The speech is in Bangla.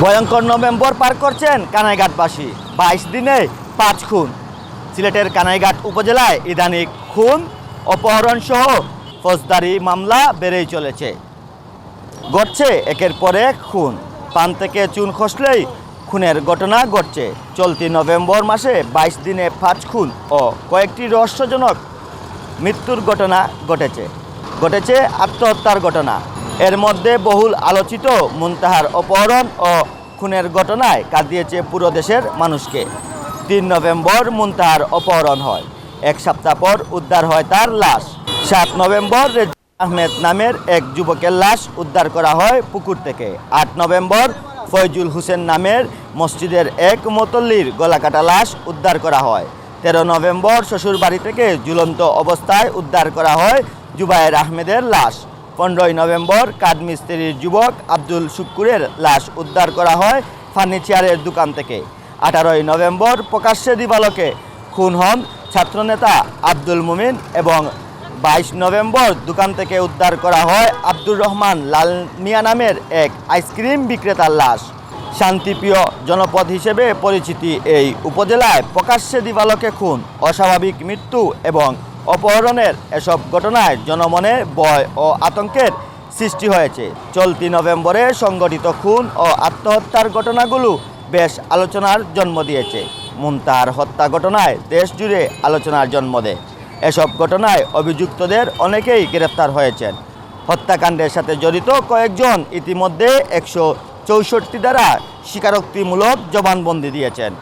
ভয়ঙ্কর নভেম্বর পার করছেন কানাইঘাটবাসী। বাইশ দিনে পাঁচ খুন। সিলেটের কানাইঘাট উপজেলায় ইদানিক খুন, অপহরণ সহ ফৌজদারি মামলা বেড়েই চলেছে। ঘটছে একের পর খুন। পান থেকে চুন খসলেই খুনের ঘটনা ঘটছে। চলতি নভেম্বর মাসে বাইশ দিনে পাঁচ খুন ও কয়েকটি রহস্যজনক মৃত্যুর ঘটনা ঘটেছে। ঘটেছে আত্মহত্যার ঘটনা। এর মধ্যে বহুল আলোচিত মুনতাহার অপহরণ ও খুনের ঘটনায় কাঁদিয়েছে পুরো দেশের মানুষকে। তিন নভেম্বর মুনতাহার অপহরণ হয়। এক সপ্তাহ পর উদ্ধার হয় তার লাশ। সাত নভেম্বর আহমেদ নামের এক যুবকের লাশ উদ্ধার করা হয় পুকুর থেকে। আট নভেম্বর ফয়জুল হোসেন নামের মসজিদের এক মতল্লির গলাকাটা লাশ উদ্ধার করা হয়। তেরো নভেম্বর শ্বশুর বাড়ি থেকে ঝুলন্ত অবস্থায় উদ্ধার করা হয় জুবায়ের আহমেদের লাশ। পনেরোই নভেম্বর কাঠমিস্ত্রির যুবক আব্দুল শুক্কুরের লাশ উদ্ধার করা হয় ফার্নিচারের দোকান থেকে। আঠারোই নভেম্বর প্রকাশ্যে দিবালকে খুন হন ছাত্রনেতা আব্দুল মুমিন এবং বাইশ নভেম্বর দোকান থেকে উদ্ধার করা হয় আব্দুর রহমান লাল মিয়া নামের এক আইসক্রিম বিক্রেতার লাশ। শান্তিপ্রিয় জনপদ হিসেবে পরিচিতি এই উপজেলায় প্রকাশ্যে দিবালকে খুন, অস্বাভাবিক মৃত্যু এবং অপহরণের এসব ঘটনায় জনমনে ভয় ও আতঙ্কের সৃষ্টি হয়েছে। চলতি নভেম্বরে সংগঠিত খুন ও আত্মহত্যার ঘটনাগুলো বেশ আলোচনার জন্ম দিয়েছে। মুনতার হত্যা ঘটনায় দেশ জুড়ে আলোচনার জন্ম দেয়। এসব ঘটনায় অভিযুক্তদের অনেকেই গ্রেপ্তার হয়েছেন। হত্যাকাণ্ডের সাথে জড়িত কয়েকজন ইতিমধ্যে একশো চৌষট্টি দ্বারা স্বীকারোক্তিমূলক জবানবন্দি দিয়েছেন।